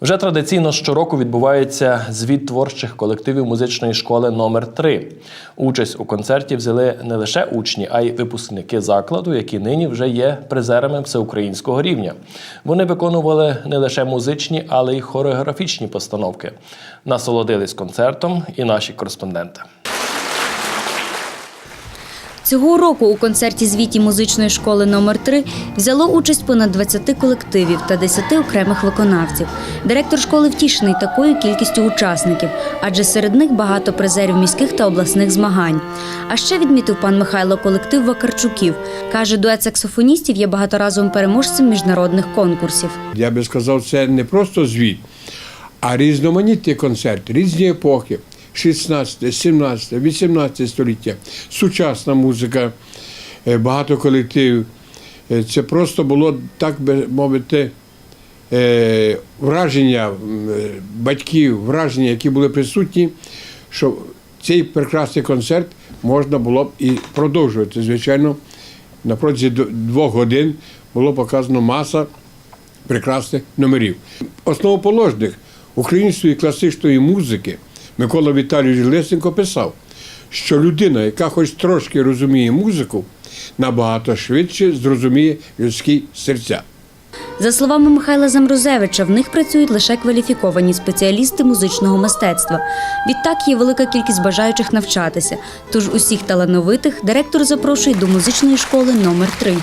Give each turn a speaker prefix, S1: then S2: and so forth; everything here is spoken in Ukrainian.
S1: Вже традиційно щороку відбувається звіт творчих колективів музичної школи номер 3 Участь у концерті взяли не лише учні, а й випускники закладу, які нині вже є призерами всеукраїнського рівня. Вони виконували не лише музичні, але й хореографічні постановки. Насолодились концертом і наші кореспонденти.
S2: Цього року у концерті звіті музичної школи номер 3 взяло участь понад 20 колективів та 10 окремих виконавців. Директор школи втішений такою кількістю учасників, адже серед них багато призерів міських та обласних змагань. А ще відмітив пан Михайло колектив Вакарчуків. Каже, дует саксофоністів є багаторазовим переможцем міжнародних конкурсів.
S3: Я би сказав, це не просто звіт, а різноманітний концерт, різні епохи. 16, 17, 18 століття, сучасна музика, е, багато колективів. Е, Це просто було, так би мовити, е, враження батьків, враження, які були присутні, що цей прекрасний концерт можна було б і продовжувати. Звичайно, на протязі двох годин було показано маса прекрасних номерів. Основоположник української класичної музики Микола Віталійович Лесенко писав, що людина, яка хоч трошки розуміє музику, набагато швидше зрозуміє людські серця.
S2: За словами Михайла Замрозевича, в них працюють лише кваліфіковані спеціалісти музичного мистецтва. Відтак є велика кількість бажаючих навчатися. Тож усіх талановитих директор запрошує до музичної школи номер 3